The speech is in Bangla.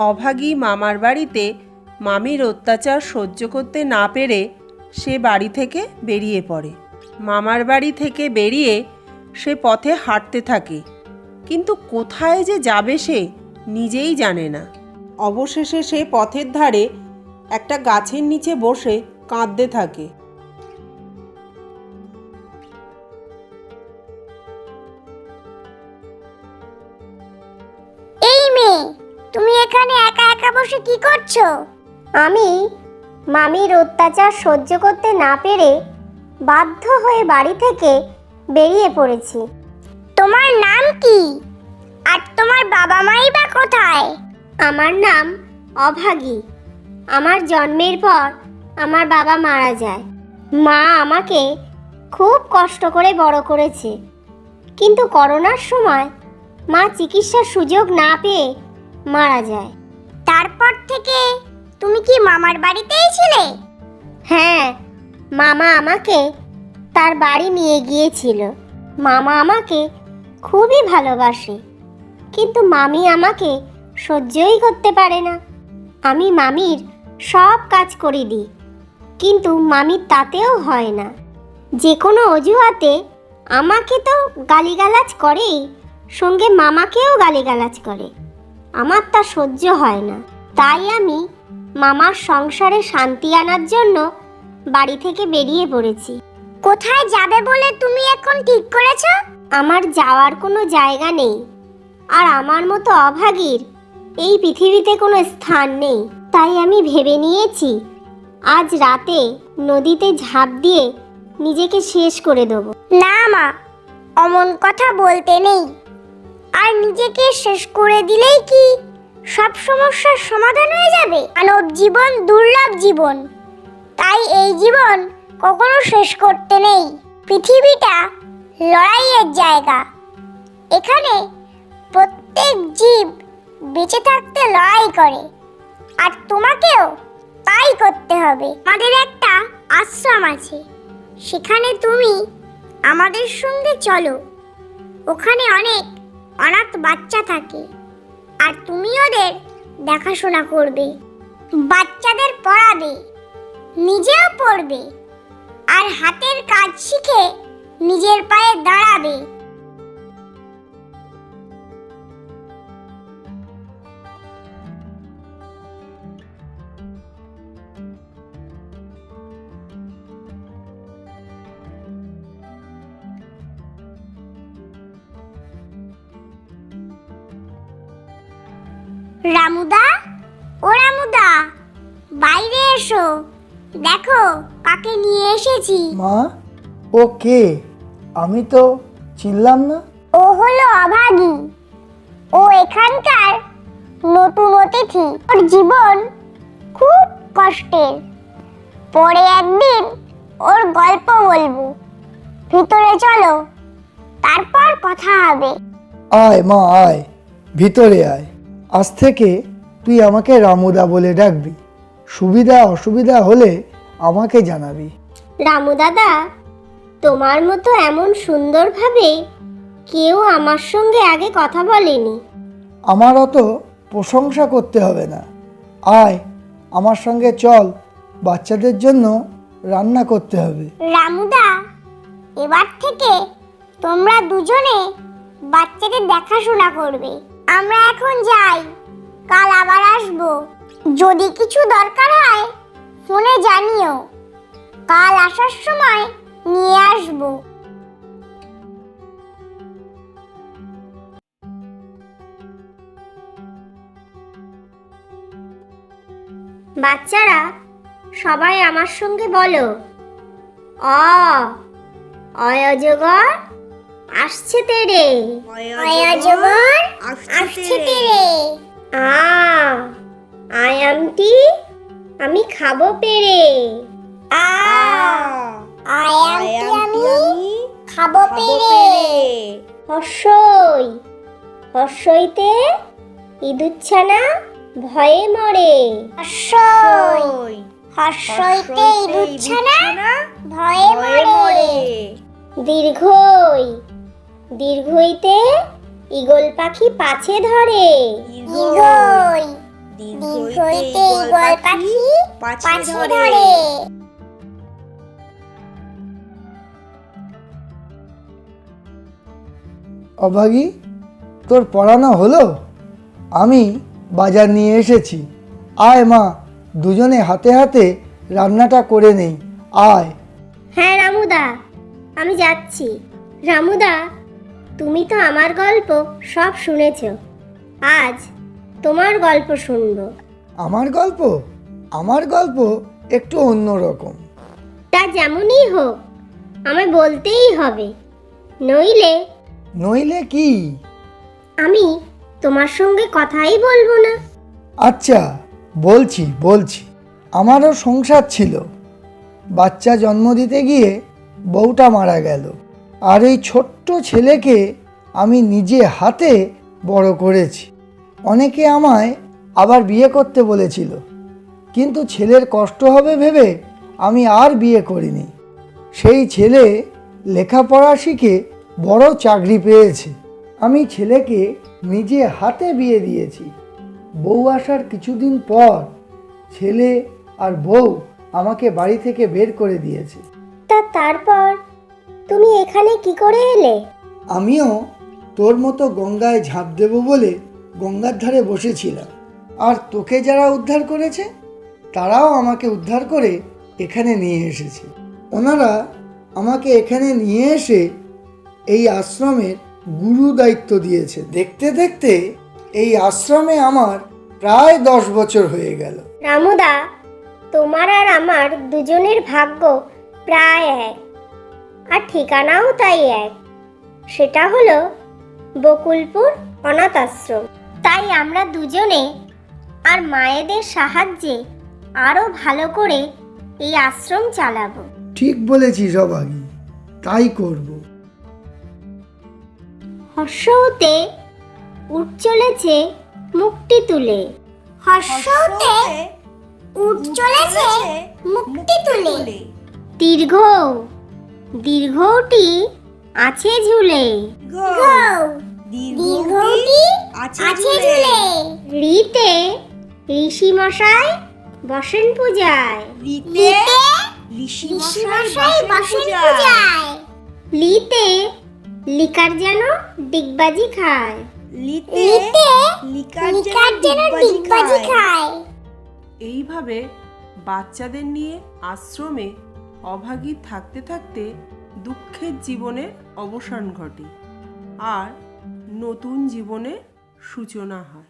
অভাগী মামার বাড়িতে মামির অত্যাচার সহ্য করতে না পেরে সে বাড়ি থেকে বেরিয়ে পড়ে। মামার বাড়ি থেকে বেরিয়ে সে পথে হাঁটতে থাকে। কিন্তু কোথায় যে যাবে সে নিজেই জানে না। অবশেষে সে পথের ধারে একটা গাছের নিচে বসে কাঁদতে থাকে। তুমি এখানে একা একা বসে কি করছ? আমি মামির অত্যাচার সহ্য করতে না পেরে বাধ্য হয়ে বাড়ি থেকে বেরিয়ে পড়েছি। তোমার নাম কি? আর তোমার বাবা মাই বা কোথায়? আমার নাম অভাগী। আমার জন্মের পর আমার বাবা মারা যায়। মা আমাকে খুব কষ্ট করে বড় করেছে। কিন্তু করোনার সময় মা চিকিৎসার সুযোগ না পেয়ে মারা যায়। তারপর থেকে তুমি কি মামার বাড়িতেই ছিলে? হ্যাঁ মামা আমাকে তার বাড়ি নিয়ে গিয়েছিল। মামা আমাকে খুবই ভালোবাসে। কিন্তু মামি আমাকে সহ্যই করতে পারে না। আমি মামির সব কাজ করে দিই, কিন্তু মামির তাতেও হয় না। যে কোনো অজুহাতে আমাকে তো গালিগালাজ করেই, সঙ্গে মামাকেও গালিগালাজ করে। আমার তা সহ্য হয় না। তাই আমি মামার সংসারে শান্তি আনার জন্য বাড়ি থেকে বেরিয়ে পড়েছি। কোথায় যাবে বলে তুমি এখন ঠিক করেছ? আমার যাওয়ার কোনো জায়গা নেই। আর আমার মতো অভাগীর এই পৃথিবীতে কোনো স্থান নেই। তাই আমি ভেবে নিয়েছি আজ রাতে নদীতে ঝাঁপ দিয়ে নিজেকে শেষ করে দেবো। না মা অমন কথা বলতে নেই। নিজেকে শেষ করে দিলেই কি? সব সমস্যার সমাধান হয়ে যাবে। মানব জীবন, দুর্লভ জীবন। তাই এই জীবন কখনো শেষ করতে নেই। পৃথিবীটা লড়াইয়ের জায়গা। এখানে প্রত্যেক জীব বেঁচে থাকতে লড়াই করে। আর তোমাকেও তাই করতে হবে। আমাদের একটা আশ্রম আছে। সেখানে তুমি আমাদের সঙ্গে চলো। ওখানে অনেক অনাথ বাচ্চা থাকে। আর তুমি ওদের দেখাশোনা করবে, বাচ্চাদের পড়াবে, নিজেও পড়বে, আর হাতের কাজ শিখে নিজের পায়ে দাঁড়াবে। রামুদা? ও রামুদা বাইরে এসো। দেখো কাকে নিয়ে এসেছি। মা ও কে? আমি তো চিনলাম না। ও হলো অভাগী। ও এখানকার নতুন অতিথি। ওর জীবন খুব কষ্টের। পরে একদিন ওর গল্প বলব। ভিতরে চলো তারপর কথা হবে। আয় মা আয়। ভিতরে আয়। আজ থেকে তুই আমাকে রামুদা বলে ডাকবি। সুবিধা অসুবিধা হলে আমাকে জানাবি। রামু দাদা তোমার মতো এমন সুন্দরভাবে কেউ আমার সঙ্গে আগে কথা বলেনি। আমার অত প্রশংসা করতে হবে না। আয় আমার সঙ্গে চল বাচ্চাদের জন্য রান্না করতে হবে। রামুদা এবার থেকে তোমরা দুজনে বাচ্চাদের দেখাশোনা করবে। আমরা এখন যাই। কাল আবার আসব। যদি কিছু দরকার হয় ফোনে জানিও। কাল আসার সময় নিয়ে আসব। বাচ্চারা সবাই আমার সঙ্গে বলো। অ অয়জগর আসছে তেরে। অয়জগর তেরে আ আয়ামটি আমি খাব পেরে। আ আয়ামটি আমি খাব পেরে। হর্ষই হর্ষইতে ইঁদুচ্ছানা ভয়ে মরে। হর্ষই হর্ষইতে ইঁদুচ্ছানা ভয়ে মরে। দীর্ঘই দীর্ঘইতে ঈগল পাখি পাছে ধরে। দীর্ঘই দীর্ঘইতে ঈগল পাখি পাছে ধরে। অভাগী তোর পড়ানো হলো? আমি বাজার নিয়ে এসেছি। আয় মা দুজনে হাতে হাতে রান্নাটা করে নেই। আয়। হ্যাঁ রামুদা আমি যাচ্ছি। রামুদা তুমি তো আমার গল্প সব শুনেছ। আজ তোমার গল্প শুনব। আমার গল্প? আমার গল্প একটু অন্যরকম তা যেমনই হোক আমায় বলতেই হবে। নইলে নইলে কি? আমি তোমার সঙ্গে কথাই বলব না। আচ্ছা বলছি বলছি। আমারও সংসার ছিল। বাচ্চা জন্ম দিতে গিয়ে বউটা মারা গেল। আর এই ছোট্ট ছেলেকে আমি নিজে হাতে বড় করেছি। অনেকে আমায় আবার বিয়ে করতে বলেছিল। কিন্তু ছেলের কষ্ট হবে ভেবে আমি আর বিয়ে করিনি। সেই ছেলে লেখাপড়া শিখে বড় চাকরি পেয়েছে। আমি ছেলেকে নিজে হাতে বিয়ে দিয়েছি। বউ আসার কিছুদিন পর ছেলে আর বউ আমাকে বাড়ি থেকে বের করে দিয়েছে। তা তারপর? তুমি এখানে কি করে এলে? আমিও তোর মতো গঙ্গায় ঝাঁপ দেব বলে গঙ্গার ধারে বসেছিলাম। আর তোকে যারা উদ্ধার করেছে তারাও আমাকে উদ্ধার করে এখানে নিয়ে এসেছে। ওনারা আমাকে এখানে নিয়ে এসে এই আশ্রমের গুরু দায়িত্ব দিয়েছে। দেখতে দেখতে এই আশ্রমে আমার প্রায় দশ বছর হয়ে গেল। রামুদা তোমার আর আমার দুজনের ভাগ্য প্রায় এক। আর ঠিকানাও তাই এক। সেটা হলো বকুলপুর অনাথ আশ্রম। তাই আমরা দুজনে আর মায়েদের সাহায্যে আরও ভালো করে এই আশ্রম চালাবো। ঠিক বলেছিস অভাগী তাই করব। হর্ষতে উঠ চলেছে মুক্তি তুলে। হর্ষতে উঠ চলেছে মুক্তি তুলে। দীর্ঘ দীর্ঘটি আছে ঝুলে। দীর্ঘটি আছে ঝুলে। রিতে ঋষি মশাই বসেন পূজায়। রিতে ঋষি মশাই বসেন পূজায়। লিতে লিকার যেন ডিগবাজি খায়। লিতে লিকার যেন ডিগবাজি খায়। এইভাবে বাচ্চাদের নিয়ে আশ্রমে অভাগী থাকতে থাকতে দুঃখের জীবনের অবসান ঘটে আর নতুন জীবনের সূচনা হয়।